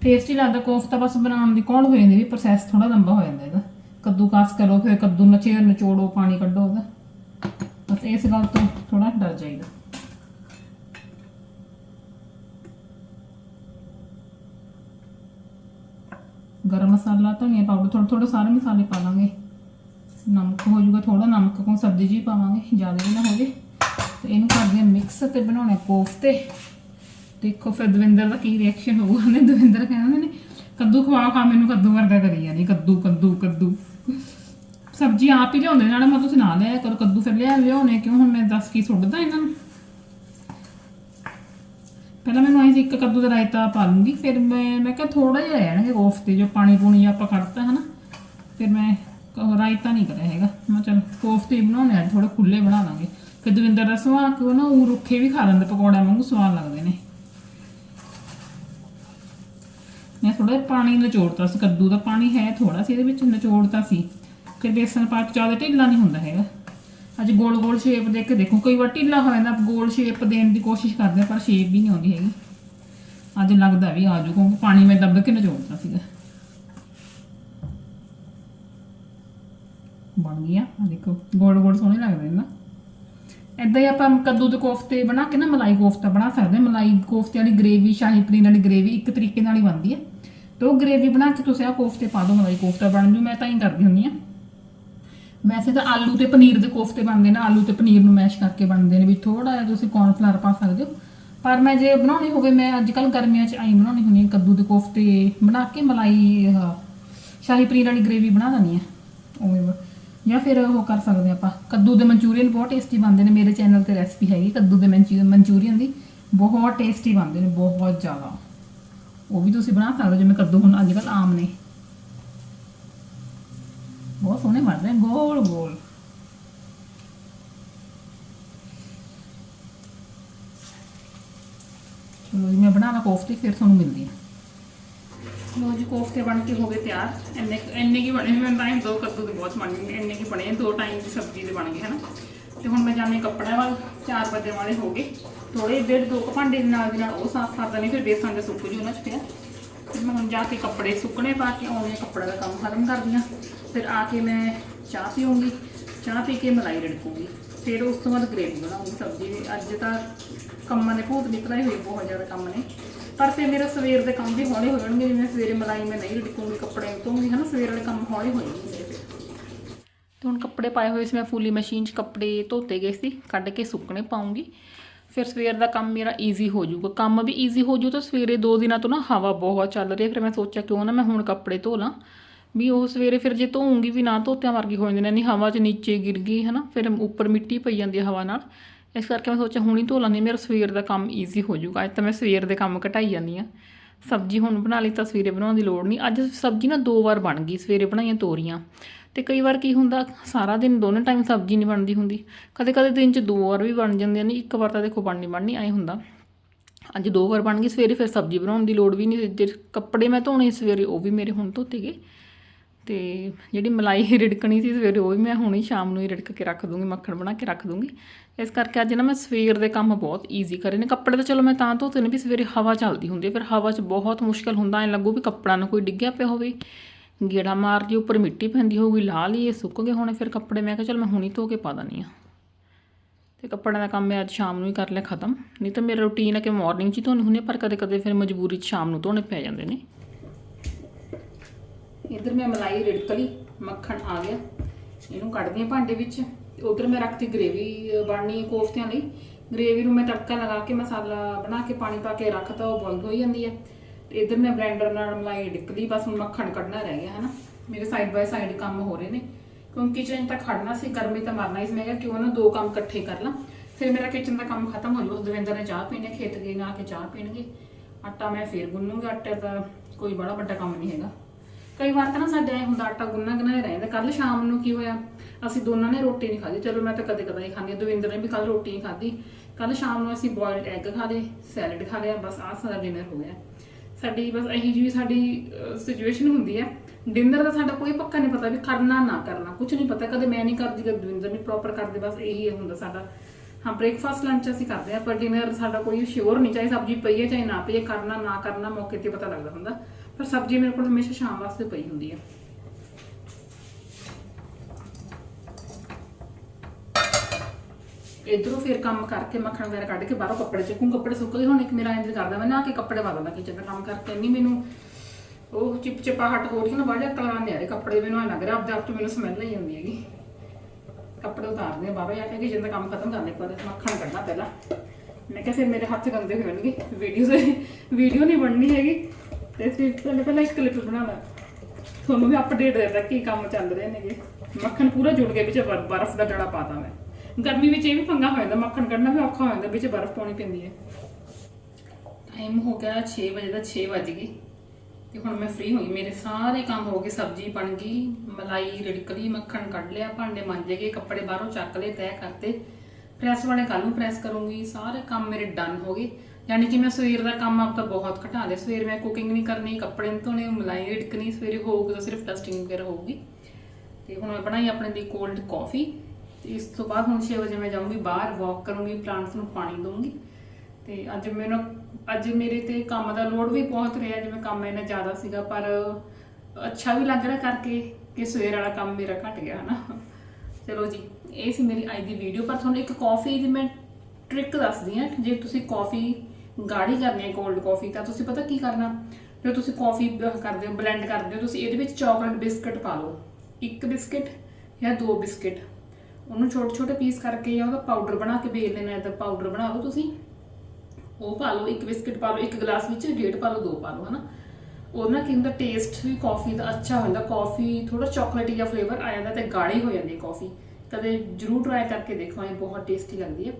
ਟੇਸਟੀ ਲੱਗਦਾ, ਕੋਫਤਾ ਬਸ ਬਣਾਉਣ ਦੀ ਕੌਣ ਹੋ ਜਾਂਦੀ, ਵੀ ਪ੍ਰੋਸੈਸ ਥੋੜਾ ਲੰਬਾ ਹੋ ਜਾਂਦਾ ਇਹਦਾ। ਕੱਦੂ ਕਾਸ ਕਰੋ, ਫਿਰ ਕੱਦੂ ਨਚੇ ਨਚੋੜੋ, ਪਾਣੀ ਕੱਢੋ ਉਹਦਾ। ਬਸ ਇਸ ਗੱਲ ਤੋਂ ਥੋੜਾ ਡਰ ਜਾਈਦਾ। ਗਰਮ ਮਸਾਲਾ, ਧਨੀਆ ਪਾਊਡਰ ਥੋੜਾ ਥੋੜਾ ਸਾਰੇ ਮਸਾਲੇ ਪਾ ਲਾਂਗੇ। ਨਮਕ ਹੋ ਜਾਊਗਾ ਥੋੜਾ ਨਮਕ ਕੋ ਸਬਜ਼ੀ ਜੀ ਪਾਵਾਂਗੇ, ਜ਼ਿਆਦਾ ਵੀ ਨਾ ਹੋ ਜੇ। ਤੇ ਇਹਨੂੰ ਕਰਦੇ ਆ ਮਿਕਸ ਤੇ ਬਣਾਉਣੇ ਕੋਫਤੇ ਦੇਖੋ ਫਿਰ ਦਵਿੰਦਰ ਦਾ ਕੀ ਰਿਐਕਸ਼ਨ ਹੋਊਗਾ। ਨੇ ਦਵਿੰਦਰ ਕਹਿੰਦੇ ਨੇ, ਕੱਦੂ ਖਵਾ, ਖਾ, ਮੈਨੂੰ ਕੱਦੂ ਵਰਗਾ ਕਰੀ ਜਾਂਦੀ। ਕੱਦੂ ਕੱਦੂ ਕੱਦੂ। ਸਬਜ਼ੀ ਆਪ ਹੀ ਲਿਆਉਂਦੇ ਨਾਲੇ ਮੈਂ ਤੁਸੀਂ ਨਾ ਲਿਆ ਕਰੋ, ਕੱਦੂ ਫਿਰ ਲਿਆ ਲਿਆਉਣੇ ਕਿਉਂ ਹੁਣ ਮੈਂ ਦੱਸ ਕੀ ਸੁੱਟਦਾ ਇਹਨਾਂ ਨੂੰ? ਪਹਿਲਾਂ ਮੈਨੂੰ ਆਈ ਸੀ ਇੱਕ ਕੱਦੂ ਦਾ ਰਾਇਤਾ ਪਾ ਲੂੰਗੀ, ਫਿਰ ਮੈਂ ਮੈਂ ਕਿਹਾ ਥੋੜਾ ਜਿਹਾ ਰਹਿਣਗੇ ਕੋਫਤੇ ਜੋ ਪਾਣੀ ਪੂਣੀ ਆਪਾਂ ਕੱਢਤਾ ਹਨਾ? ਫਿਰ ਮੈਂ ਰਾਇਤਾ ਨਹੀਂ ਕਰਿਆ ਹੈਗਾ। ਮੈਂ ਚਲ, ਕੋਫਤੇ ਹੀ ਬਣਾਉਣੇ ਅੱਜ ਥੋੜੇ ਖੁੱਲੇ ਬਣਾ ਲਾਂਗੇ। ਫਿਰ ਦਵਿੰਦਰ ਦਾ ਸੁਭਾਅ ਕਿ ਨਾ ਉਹ ਰੁੱਖੇ ਵੀ ਖਾ ਲੈਂਦੇ, ਪਕੌੜਿਆਂ ਵਾਂਗੂ ਸਵਾਦ ਲੱਗਦੇ ਨੇ। ਮੈਂ ਥੋੜਾ ਪਾਣੀ ਨਿਚੋੜਤਾ ਸੀ ਕੱਦੂ ਦਾ ਪਾਣੀ ਹੈ ਥੋੜਾ ਸੀ ਇਹਦੇ ਵਿੱਚ ਨਿਚੋੜਤਾ ਸੀ। ਫਿਰ ਬੇਸਨ ਪਾ ਕੇ ਜ਼ਿਆਦਾ ਢਿੱਲਾ ਨਹੀਂ ਹੁੰਦਾ ਹੈਗਾ। ਅੱਜ ਗੋਲ ਗੋਲ ਸ਼ੇਪ ਦੇ ਕੇ ਦੇਖੋ ਕਈ ਵਾਰ ਢਿੱਲਾ ਹੋ ਜਾਂਦਾ ਗੋਲ ਸ਼ੇਪ ਦੇਣ ਦੀ ਕੋਸ਼ਿਸ਼ ਕਰਦੇ ਹਾਂ, ਪਰ ਸ਼ੇਪ ਵੀ ਨਹੀਂ ਆਉਂਦੀ ਹੈਗੀ। ਅੱਜ ਲੱਗਦਾ ਵੀ ਆ ਜਾਊ ਕਿਉਂਕਿ ਪਾਣੀ ਮੈਂ ਦੱਬ ਕੇ ਨਿਚੋੜਤਾ ਸੀਗਾ। ਬਣ ਗਿਆ ਆ ਦੇਖੋ ਗੋਲ ਗੋਲ ਸੋਹਣੇ ਲੱਗਦੇ ਨੇ ਨਾ। ਇਦਾਂ ਹੀ ਆਪਾਂ ਕੱਦੂ ਦੇ ਕੋਫਤੇ ਬਣਾ ਕੇ ਨਾ ਮਲਾਈ ਕੋਫਤਾ ਬਣਾ ਸਕਦੇ ਮਲਾਈ ਕੋਫਤੇ ਵਾਲੀ ਗ੍ਰੇਵੀ ਸ਼ਾਹੀ ਪਨੀਰ ਵਾਲੀ ਗ੍ਰੇਵੀ ਇੱਕ ਤਰੀਕੇ ਨਾਲ ਹੀ ਬਣਦੀ ਹੈ ਤੇ ਉਹ ਗ੍ਰੇਵੀ ਬਣਾ ਕੇ ਤੁਸੀਂ ਆ ਕੋਫਤੇ ਪਾ ਦਿਓ ਮਲਾਈ ਕੋਫਤਾ ਬਣ ਜੂ, ਮੈਂ ਤਾਂ ਹੀ ਕਰਦੀ ਹੁੰਦੀ ਆ। ਵੈਸੇ ਤਾਂ ਆਲੂ ਤੇ ਪਨੀਰ ਦੇ ਕੋਫਤੇ ਬਣਦੇ ਨੇ, ਆਲੂ ਤੇ ਪਨੀਰ ਨੂੰ ਮੈਸ਼ ਕਰਕੇ ਬਣਦੇ ਨੇ ਵੀ ਥੋੜਾ ਜਿਹਾ ਤੁਸੀਂ ਕੌਰਨਫਲਾਵਰ ਪਾ ਸਕਦੇ ਹੋ। ਪਰ ਮੈਂ ਜੇ ਬਣਾਉਣੀ ਹੋਵੇ, ਮੈਂ ਅੱਜ ਕੱਲ ਗਰਮੀਆਂ 'ਚ ਆਈ ਬਣਾਉਣੀ ਹੁੰਦੀ ਹੈ ਕੱਦੂ ਦੇ ਕੋਫਤੇ ਬਣਾ ਕੇ ਮਲਾਈ ਸ਼ਾਹੀ ਪਨੀਰ ਵਾਲੀ ਗ੍ਰੇਵੀ ਬਣਾ ਦਿੰਦੀ ਆ। ਉਵੇਂ ਜਾਂ ਫਿਰ ਉਹ ਕਰ ਸਕਦੇ ਆਪਾਂ। ਕੱਦੂ ਦੇ ਮਨਚੂਰੀਅਨ ਬਹੁਤ ਟੇਸਟੀ ਬਣਦੇ ਨੇ, ਮੇਰੇ ਚੈਨਲ ਤੇ ਰੈਸਪੀ ਹੈਗੀ ਕੱਦੂ ਦੇ ਮਨਚੂ- ਮਨਚੂਰੀਅਨ ਦੀ। ਬਹੁਤ ਟੇਸਟੀ ਬਣਦੇ ਨੇ, ਬਹੁਤ ਜ਼ਿਆਦਾ। ਉਹ ਵੀ ਤੁਸੀਂ ਬਣਾ ਸਕਦੇ ਹੋ, ਜਿਵੇਂ ਕੱਦੂ ਹੁਣ ਅੱਜ ਕੱਲ ਆਮ ਨੇ। ਬਹੁਤ ਸੋਹਣੇ ਬਣਦੇ ਨੇ ਗੋਲ ਗੋਲ। ਚਲੋ ਜੀ, ਮੈਂ ਬਣਾਣਾ ਕੋਫਤੇ, ਫਿਰ ਤੁਹਾਨੂੰ ਮਿਲਦੀ ਹਾਂ। ਲੋ ਜੀ, ਕੋਫਤੇ ਬਣ ਕੇ ਹੋ ਗਏ ਤਿਆਰ। ਇੰਨੇ ਇੰਨੇ ਕੀ ਬਣੇ ਮੈਂ ਟਾਈਮ ਦੋ ਕੱਦੂ ਦੇ ਬਹੁਤ ਬਣ ਗਏ। ਇੰਨੇ ਕੀ ਬਣੇ, ਦੋ ਟਾਈਮ ਦੀ ਸਬਜ਼ੀ ਦੇ ਬਣ ਗਏ, ਹਨਾ। ਤੇ ਹੁਣ ਮੈਂ ਜਾਣੇ ਕੱਪੜਿਆਂ ਵੱਲ। 4 ਵਜੇ ਵਾਲੇ ਹੋ ਗਏ। ਥੋੜੇ ਡੇਢ ਦੋ ਕੁ ਭਾਂਡੇ ਦੇ ਨਾਲ ਦੀ ਨਾਲ, ਉਹ ਸਾਫ਼ ਕਰ ਨਹੀਂ, ਫਿਰ ਬੇਸਣ ਦੇ ਸੁੱਕ ਜੂ ਉਹਨਾਂ ਚ ਪਿਆ ਫਿਰ ਮੈਂ ਹੁਣ ਜਾ ਕੇ ਕੱਪੜੇ ਸੁੱਕਣੇ ਪਾ ਕੇ ਆਉਣੇ ਕੱਪੜੇ ਦਾ ਕੰਮ ਖਤਮ ਕਰਦੀ ਹਾਂ। ਫਿਰ ਆ ਕੇ ਮੈਂ ਚਾਹ ਪੀਉਂਗੀ ਚਾਹ ਪੀ ਕੇ ਮਲਾਈ ਰੜਕੂਗੀ। ਫਿਰ ਉਸ ਤੋਂ ਬਾਅਦ ਗ੍ਰੇਵੀ ਬਣਾਉਂਗੀ ਸਬਜ਼ੀ ਦੀ ਅੱਜ ਤਾਂ ਕੰਮਾਂ ਦੇ ਭੂਤ ਨਿਕਲੇ ਹੋਏ, ਬਹੁਤ ਜ਼ਿਆਦਾ ਕੰਮ ਨੇ। ਪਰ ਫਿਰ ਮੇਰੇ ਸਵੇਰ ਦੇ ਕੰਮ ਵੀ ਹੌਲੇ ਹੋ ਜਾਣਗੇ, ਜਿਵੇਂ ਸਵੇਰੇ ਮਲਾਈ ਮੈਂ ਨਹੀਂ ਰੜਕੂਗੀ, ਕੱਪੜੇ ਧੋਉਂਗੀ ਹਨਾ, ਸਵੇਰ ਵਾਲੇ ਕੰਮ ਹੌਲੇ ਹੋ ਜਾਣਗੇ ਫਿਰ। ਤੇ ਹੁਣ ਕੱਪੜੇ ਪਾਏ ਹੋਏ ਸੀ, ਮੈਂ ਫੁੱਲੀ ਮਸ਼ੀਨ 'ਚ ਕੱਪੜੇ ਧੋਤੇ ਗਏ ਸੀ, ਕੱਢ ਕੇ ਸੁੱਕਣੇ ਪਾਉਂਗੀ ਫਿਰ ਸਵੇਰ ਦਾ ਕੰਮ ਮੇਰਾ ਈਜ਼ੀ ਹੋ ਜਾਊਗਾ। ਕੰਮ ਵੀ ਈਜ਼ੀ ਹੋ ਜਾਊ ਤਾਂ ਸਵੇਰੇ ਦੋ ਦਿਨਾਂ ਤੋਂ ਨਾ ਹਵਾ ਬਹੁਤ ਚੱਲ ਰਹੀ ਹੈ। ਫਿਰ ਮੈਂ ਸੋਚਿਆ ਕਿਉਂ ਨਾ ਮੈਂ ਹੁਣ ਕੱਪੜੇ ਧੋ ਲਾਂ। ਵੀ ਉਹ ਸਵੇਰੇ ਫਿਰ ਜੇ ਧੋਉਂਗੀ ਵੀ ਨਾ, ਧੋਤਿਆਂ ਵਰਗੀ ਹੋ ਜਾਂਦੇ ਨੇ ਹਵਾ 'ਚ ਨੀਚੇ ਗਿਰ ਗਈ ਹੈ ਨਾ ਫਿਰ ਉੱਪਰ ਮਿੱਟੀ ਪਈ ਜਾਂਦੀ ਹੈ ਹਵਾ ਨਾਲ। ਇਸ ਕਰਕੇ ਮੈਂ ਸੋਚਿਆ ਹੁਣ ਹੀ ਧੋ ਲਾਂਦੀ ਮੇਰਾ ਸਵੇਰ ਦਾ ਕੰਮ ਈਜ਼ੀ ਹੋ ਜਾਊਗਾ। ਅੱਜ ਤਾਂ ਮੈਂ ਸਵੇਰ ਦੇ ਕੰਮ ਘਟਾਈ ਜਾਂਦੀ ਆ ਸਬਜ਼ੀ ਹੁਣ ਬਣਾ ਲਈ ਤਾਂ ਸਵੇਰੇ ਬਣਾਉਣ ਦੀ ਲੋੜ ਨਹੀਂ। ਅੱਜ ਸਬਜ਼ੀ ਨਾ ਦੋ ਵਾਰ ਬਣ ਗਈ, ਸਵੇਰੇ ਬਣਾਈਆਂ ਤੋਰੀਆਂ। ਤੇ ਕਈ ਵਾਰ ਕੀ ਹੁੰਦਾ, ਸਾਰਾ ਦਿਨ ਦੋਨੇ ਟਾਈਮ ਸਬਜ਼ੀ ਨਹੀਂ ਬਣਦੀ ਹੁੰਦੀ। ਕਦੇ ਕਦੇ ਦਿਨ 'ਚ ਦੋ ਵਾਰ ਵੀ ਬਣ ਜਾਂਦੀਆਂ ਨੇ, ਇੱਕ ਵਾਰ ਤਾਂ ਦੇਖੋ ਬਣਨੀ ਬਣਨੀ ਐ ਹੁੰਦਾ। ਅੱਜ ਦੋ ਵਾਰ ਬਣ ਗਈ, ਸਵੇਰੇ ਫਿਰ ਸਬਜ਼ੀ ਬਣਾਉਣ ਦੀ ਲੋੜ ਵੀ ਨਹੀਂ ਜੇ ਕੱਪੜੇ ਮੈਂ ਧੋਣੇ ਸਵੇਰੇ, ਉਹ ਵੀ ਮੇਰੇ ਹੁਣ ਧੋਤੇ ਗਏ। ਤੇ ਜਿਹੜੀ ਮਲਾਈ ਰਿੜਕਣੀ ਸੀ ਸਵੇਰੇ, ਉਹ ਵੀ ਮੈਂ ਹੁਣੇ ਸ਼ਾਮ ਨੂੰ ਹੀ ਰਿੜਕ ਕੇ ਰੱਖ ਦੂੰਗੀ, ਮੱਖਣ ਬਣਾ ਕੇ ਰੱਖ ਦੂੰਗੀ। ਇਸ ਕਰਕੇ ਅੱਜ ਨਾ ਮੈਂ ਸਵੇਰ ਦੇ ਕੰਮ ਬਹੁਤ ਈਜ਼ੀ ਕਰੇ ਨੇ। ਕੱਪੜੇ ਤਾਂ ਚਲੋ ਮੈਂ ਤਾਂ ਧੋਤੇ ਨੇ ਵੀ ਸਵੇਰੇ ਹਵਾ ਚੱਲਦੀ ਹੁੰਦੀ ਹੈ, ਫਿਰ ਹਵਾ 'ਚ ਬਹੁਤ ਮੁਸ਼ਕਲ ਹੁੰਦਾ, ਐ ਲੱਗੂ ਵੀ ਕੱਪੜਾ ਨਾ ਕੋਈ ਡਿੱਗਿਆ ਪਿਆ ਹੋਵੇ। ਗੇੜਾ ਮਾਰ ਲਈ ਉੱਪਰ ਮਿੱਟੀ ਪੈਂਦੀ ਹੋਊਗੀ ਲਾ ਲਈ ਇਹ ਸੁੱਕ ਗਏ ਹੋਣੇ ਫਿਰ ਕੱਪੜੇ। ਮੈਂ ਕਿਹਾ ਚਲ ਮੈਂ ਹੁਣੀ ਧੋ ਕੇ ਪਾ ਦਨੀ ਆ ਤੇ ਕੱਪੜਿਆਂ ਦਾ ਕੰਮ ਮੈਂ ਅੱਜ ਸ਼ਾਮ ਨੂੰ ਹੀ ਕਰ ਲਿਆ ਖਤਮ। ਨਹੀਂ ਤਾਂ ਮੇਰਾ ਰੁਟੀਨ ਹੈ ਕਿ ਮਾਰਨਿੰਗ 'ਚ ਹੀ ਧੋਣੇ ਹੁੰਦੇ ਆ, ਪਰ ਕਦੇ ਕਦੇ ਫਿਰ ਮਜਬੂਰੀ 'ਚ ਸ਼ਾਮ ਨੂੰ ਧੋਣੇ ਪੈ ਜਾਂਦੇ ਨੇ। ਇੱਧਰ ਮੈਂ ਮਲਾਈ ਰਿੜਕ ਲਈ ਮੱਖਣ ਆ ਗਿਆ। ਇਹਨੂੰ ਕੱਢਦੀ ਹਾਂ ਭਾਂਡੇ ਵਿੱਚ। ਤੇ ਉਧਰ ਮੈਂ ਰੱਖਤੀ ਗ੍ਰੇਵੀ ਬਣਨੀ ਕੋਫਤਿਆਂ ਲਈ। ਗ੍ਰੇਵੀ ਨੂੰ ਮੈਂ ਤੜਕਾ ਲਗਾ ਕੇ ਮਸਾਲਾ ਬਣਾ ਕੇ ਪਾਣੀ ਪਾ ਕੇ ਰੱਖਤਾ ਉਹ ਬੰਦ ਹੋਈ ਜਾਂਦੀ ਹੈ। ਤੇ ਇੱਧਰ ਮੈਂ ਬਲੈਂਡਰ ਨਾਲ ਮਲਾਈ ਡਿੱਕਦੀ, ਬਸ ਹੁਣ ਮੱਖਣ ਕੱਢਣਾ ਰਹਿ ਗਿਆ, ਹਨਾ। ਮੇਰੇ ਸਾਈਡ ਬਾਏ ਸਾਈਡ ਕੰਮ ਹੋ ਰਹੇ ਨੇ। ਕਿਉਂਕਿ ਕਿਚਨ ਤਾਂ ਖੜਨਾ ਸੀ, ਗਰਮੀ ਤਾਂ ਮਰਨਾ ਹੀ ਮੈਂ ਕਿਹਾ ਕਿਉਂ ਨਾ ਦੋ ਕੰਮ ਇਕੱਠੇ ਕਰ ਲਾਂ। ਫਿਰ ਮੇਰਾ ਕਿਚਨ ਦਾ ਕੰਮ ਖਤਮ ਹੋ ਜਾਊ ਦਵਿੰਦਰ ਨੇ ਚਾਹ ਪੀਣੇ ਖੇਤ ਗਏ ਨਾ ਕੇ ਚਾਹ ਪੀਣਗੇ। ਆਟਾ ਮੈਂ ਫੇਰ ਗੁੰਨੂੰਗੀ, ਆਟੇ ਦਾ ਕੋਈ ਬੜਾ ਵੱਡਾ ਕੰਮ ਨਹੀਂ ਹੈਗਾ। ਕਈ ਵਾਰ ਤਾਂ ਨਾ ਸਾਡੇ ਐ ਹੁੰਦਾ, ਆਟਾ ਗੁੰਨਾ ਗੁੰਨਾ ਰਹਿੰਦਾ ਕੱਲ ਸ਼ਾਮ ਨੂੰ ਕੀ ਹੋਇਆ? ਅਸੀਂ ਦੋਨਾਂ ਨੇ ਰੋਟੀ ਨਹੀਂ ਖਾਧੀ। ਚਲੋ, ਮੈਂ ਤਾਂ ਕਦੇ ਕਦੇ ਹੀ ਖਾਂਦੀ ਹਾਂ। ਦਵਿੰਦਰ ਨੇ ਵੀ ਕੱਲ ਰੋਟੀ ਨਹੀਂ ਖਾਧੀ। ਕੱਲ ਸ਼ਾਮ ਨੂੰ ਅਸੀਂ ਬੋਇਲਡ ਐਗ ਖਾ ਲਏ ਸੈਲਡ ਖਾ ਲਿਆ, ਬਸ ਆਹ ਸਾਡਾ ਡਿਨਰ ਹੋ ਗਿਆ। ਸਾਡੀ ਬਸ ਇਹੀ ਜਿਹੀ ਸਾਡੀ ਸਿਚੁਏਸ਼ਨ ਹੁੰਦੀ ਹੈ। ਡਿਨਰ ਦਾ ਸਾਡਾ ਕੋਈ ਪੱਕਾ ਨਹੀਂ ਪਤਾ ਵੀ ਕਰਨਾ ਨਾ ਕਰਨਾ ਕੁਝ ਨਹੀਂ ਪਤਾ। ਕਦੇ ਮੈਂ ਨਹੀਂ ਕਰਦੀ, ਕਦੇ ਦਵਿੰਦਰ ਨਹੀਂ ਪ੍ਰੋਪਰ ਕਰਦੇ, ਬਸ ਇਹੀ ਹੁੰਦਾ ਸਾਡਾ। ਹਾਂ ਬ੍ਰੇਕਫਾਸਟ ਲੰਚ ਅਸੀਂ ਕਰਦੇ ਆ ਪਰ ਡਿਨਰ ਸਾਡਾ ਕੋਈ ਸ਼ੋਰ ਨਹੀਂ, ਚਾਹੇ ਸਬਜ਼ੀ ਪਈ ਹੈ, ਚਾਹੇ ਨਾ ਪਈ ਹੈ, ਕਰਨਾ ਨਾ ਕਰਨਾ ਮੌਕੇ ਤੇ ਪਤਾ ਲੱਗਦਾ ਹੁੰਦਾ। ਪਰ ਸਬਜ਼ੀ ਮੇਰੇ ਕੋਲ ਹਮੇਸ਼ਾ ਸ਼ਾਮ ਵਾਸਤੇ ਪਈ ਹੁੰਦੀ ਹੈ। ਇਧਰੋਂ ਫਿਰ ਕੰਮ ਕਰਕੇ ਮੱਖਣ ਵਗੈਰਾ ਕੱਢ ਕੇ ਬਾਹਰੋਂ ਕੱਪੜੇ ਚੱਕੂ, ਕੱਪੜੇ ਸੁੱਕ ਗਏ, ਹੁਣ ਇੱਕ ਮੇਰਾ ਇੰਜ ਕਰਦਾ ਮੈਂ, ਨਾ ਕਿ ਕੱਪੜੇ ਬਦਲਦਾ ਕਿਚਨ ਦਾ ਕੰਮ ਕਰਕੇ ਨਹੀਂ ਮੈਨੂੰ ਉਹ ਚਿਪਚਿਪਾਹਟ ਹੋ ਰਹੀ ਨਾ, ਬਾਹਰ ਕਲਾਂ ਨਹੀਂ ਆ ਰਹੇ, ਕੱਪੜੇ ਮੈਨੂੰ ਐਂ ਲੱਗ ਰਿਹਾ, ਆਪਦੇ ਆਪ ਤੋਂ ਮੈਨੂੰ ਸਮੈਲ ਆਈ ਆਉਂਦੀ ਹੈਗੀ। ਕੱਪੜੇ ਉਤਾਰਦੇ ਆ ਬਾਹਰ ਜਾ ਕੇ, ਕਿ ਦਾ ਕੰਮ ਖਤਮ ਕਰਨੇ ਪਰ ਮੱਖਣ ਕੱਢਣਾ ਪਹਿਲਾਂ। ਮੈਂ ਕਿਹਾ ਫਿਰ ਮੇਰੇ ਹੱਥ ਗੰਦੇ ਹੋਣਗੇ ਜਾਣਗੇ ਵੀਡੀਓ ਵੀਡੀਓ ਨਹੀਂ ਬਣਨੀ ਹੈਗੀ। ਤੇ ਫਿਰ ਪਹਿਲਾਂ ਇੱਕ ਕਲਿੱਪ ਬਣਾਉਣਾ ਤੁਹਾਨੂੰ ਵੀ ਅਪਡੇਟ ਦੇ ਕੀ ਕੰਮ ਚੱਲ ਰਹੇ ਨੇਗੇ। ਮੱਖਣ ਪੂਰਾ ਜੁੜ ਗਿਆ ਵਿੱਚ ਬਰਫ਼ ਦਾ ਡੜਾ ਪਾਤਾ ਮੈਂ। ਗਰਮੀ ਵਿੱਚ ਇਹ ਵੀ ਪੰਗਾ ਹੋ ਜਾਂਦਾ, ਮੱਖਣ ਕੱਢਣਾ ਵੀ ਔਖਾ ਹੋ ਜਾਂਦਾ, ਵਿੱਚ ਬਰਫ਼ ਪਾਉਣੀ ਪੈਂਦੀ ਹੈ। ਟਾਈਮ ਹੋ ਗਿਆ 6 ਵਜੇ ਦਾ 6 ਵੱਜ ਗਏ। ਤੇ ਹੁਣ ਮੈਂ ਫ੍ਰੀ ਹੋਈ, ਮੇਰੇ ਸਾਰੇ ਕੰਮ ਹੋ ਗਏ, ਸਬਜ਼ੀ ਬਣ ਗਈ, ਮਲਾਈ ਰਿੜਕ ਲਈ ਮੱਖਣ ਕੱਢ ਲਿਆ, ਭਾਂਡੇ ਮਾਂਜੇ ਗਏ, ਕੱਪੜੇ ਬਾਹਰੋਂ ਚੱਕ ਲਏ, ਤੈਅ ਕਰਤੇ। ਪ੍ਰੈਸ ਵਾਲੇ ਕੱਲ ਨੂੰ ਪ੍ਰੈਸ ਕਰੂੰਗੀ, ਸਾਰੇ ਕੰਮ ਮੇਰੇ ਡਨ ਹੋ ਗਏ। ਯਾਨੀ ਕਿ ਮੈਂ ਸਵੇਰ ਦਾ ਕੰਮ ਆਪ ਤਾਂ ਬਹੁਤ ਘਟਾ ਲਿਆ। ਸਵੇਰ ਮੈਂ ਕੁਕਿੰਗ ਨਹੀਂ ਕਰਨੀ, ਕੱਪੜੇ ਨਹੀਂ ਧੋਣੇ, ਮਲਾਈ ਰਿੜਕਣੀ, ਸਵੇਰੇ ਹੋਊਗਾ ਤਾਂ ਸਿਰਫ ਡਸਟਿੰਗ ਵਗੈਰਾ ਹੋਊਗੀ। ਤੇ ਹੁਣ ਮੈਂ ਬਣਾਈ ਆਪਣੇ ਲਈ ਕੋਲਡ ਕਾਫੀ ਤੇ ਇਸ ਤੋਂ ਬਾਅਦ ਹੁਣ 6 ਵਜੇ ਮੈਂ ਜਾਊਂਗੀ ਬਾਹਰ ਵਾਕ ਕਰੂੰਗੀ ਪਲਾਂਟਸ ਨੂੰ ਪਾਣੀ ਦਊਂਗੀ। ਤੇ ਅੱਜ ਮੈਨੂੰ ਅੱਜ ਮੇਰੇ ਤੇ ਕੰਮ ਦਾ ਲੋਡ ਵੀ ਬਹੁਤ ਰਿਹਾ, ਜਿਵੇਂ ਕੰਮ ਇੰਨਾ ਜ਼ਿਆਦਾ ਸੀਗਾ, ਪਰ ਅੱਛਾ ਵੀ ਲੱਗ ਰਿਹਾ ਕਰਕੇ ਕਿ ਸਵੇਰ ਵਾਲਾ ਕੰਮ ਮੇਰਾ ਘਟ ਗਿਆ, ਹਨਾ। ਚਲੋ ਜੀ, ਇਹ ਸੀ ਮੇਰੀ ਅੱਜ ਦੀ ਵੀਡੀਓ ਪਰ ਤੁਹਾਨੂੰ ਇੱਕ ਕਾਫੀ ਦੀ ਮੈਂ ਟ੍ਰਿਕ ਦੱਸਦੀ ਹਾਂ। ਜੇ ਤੁਸੀਂ ਕਾਫੀ ਗਾੜੀ ਕਰਨੀ ਹੈ ਕੋਲਡ ਕਾਫੀ ਤਾਂ ਤੁਸੀਂ ਪਤਾ ਕੀ ਕਰਨਾ? ਜੋ ਤੁਸੀਂ ਕਾਫੀ ਕਰਦੇ ਹੋ ਬਲੈਂਡ ਕਰਦੇ ਹੋ, ਤੁਸੀਂ ਇਹਦੇ ਵਿੱਚ ਚਾਕਲੇਟ ਬਿਸਕਟ ਪਾ ਲਓ। ਇੱਕ ਬਿਸਕਟ ਜਾਂ ਦੋ ਬਿਸਕਟ ਉਹਨੂੰ ਛੋਟੇ ਛੋਟੇ ਪੀਸ ਕਰਕੇ ਜਾਂ ਉਹਦਾ ਪਾਊਡਰ ਬਣਾ ਕੇ ਵੇਲ ਲੈਣਾ ਤਾਂ ਪਾਊਡਰ ਬਣਾ ਲਓ ਤੁਸੀਂ। ਉਹ ਪਾ ਲਓ, ਇੱਕ ਬਿਸਕਟ ਪਾ ਲਓ, ਇੱਕ ਗਲਾਸ ਵਿੱਚ ਡੇਢ ਪਾ ਲਓ, ਦੋ ਪਾ ਲਓ, ਹਨਾ। ਉਹ ਨਾ ਕੀ ਹੁੰਦਾ ਟੇਸਟ ਵੀ ਕਾਫੀ ਦਾ ਅੱਛਾ ਹੁੰਦਾ। ਕਾਫੀ ਥੋੜਾ ਚਾਕਲੇਟੀ ਜਿਹਾ ਫਲੇਵਰ ਆ ਜਾਂਦਾ ਤੇ ਗਾੜੀ ਹੋ ਜਾਂਦੀ ਕਾਫੀ ਕਦੇ ਜਰੂਰ ਟਰਾਈ ਕਰਕੇ ਦੇਖੋ ਇਹ ਬਹੁਤ ਟੇਸਟੀ ਲੱਗਦੀ ਹੈ।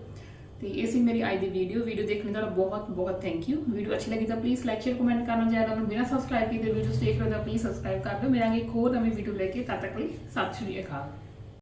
ਤੇ ਇਹ ਸੀ ਮੇਰੀ ਅੱਜ ਦੀ ਵੀਡੀਓ ਵੀਡੀਓ ਦੇਖਣ ਦਾ ਬਹੁਤ ਬਹੁਤ ਥੈਂਕ ਯੂ ਵੀਡੀਓ ਅੱਛੀ ਲੱਗੀ ਤਾਂ ਪਲੀਜ਼ ਲਾਈਕ ਸ਼ੇਅਰ ਕਮੈਂਟ ਕਰਨਾ ਚੈਨਲ ਨੂੰ ਬਿਨਾਂ ਸਬਸਕ੍ਰਾਈਬ ਕੀਤੇ ਵੀਡੀਓ ਦੇਖ ਰਹੇ ਤਾਂ ਪਲੀਜ਼ ਸਬਸਕ੍ਰਾਈਬ ਕਰ ਦਿਓ। ਮਿਲਾਂਗੇ ਇੱਕ ਹੋਰ ਨਵੀਂ ਵੀਡੀਓ ਲੈ ਕੇ। ਤਦ ਤੱਕ ਲਈ ਸਤਿ ਸ਼੍ਰੀ ਅਕਾਲ।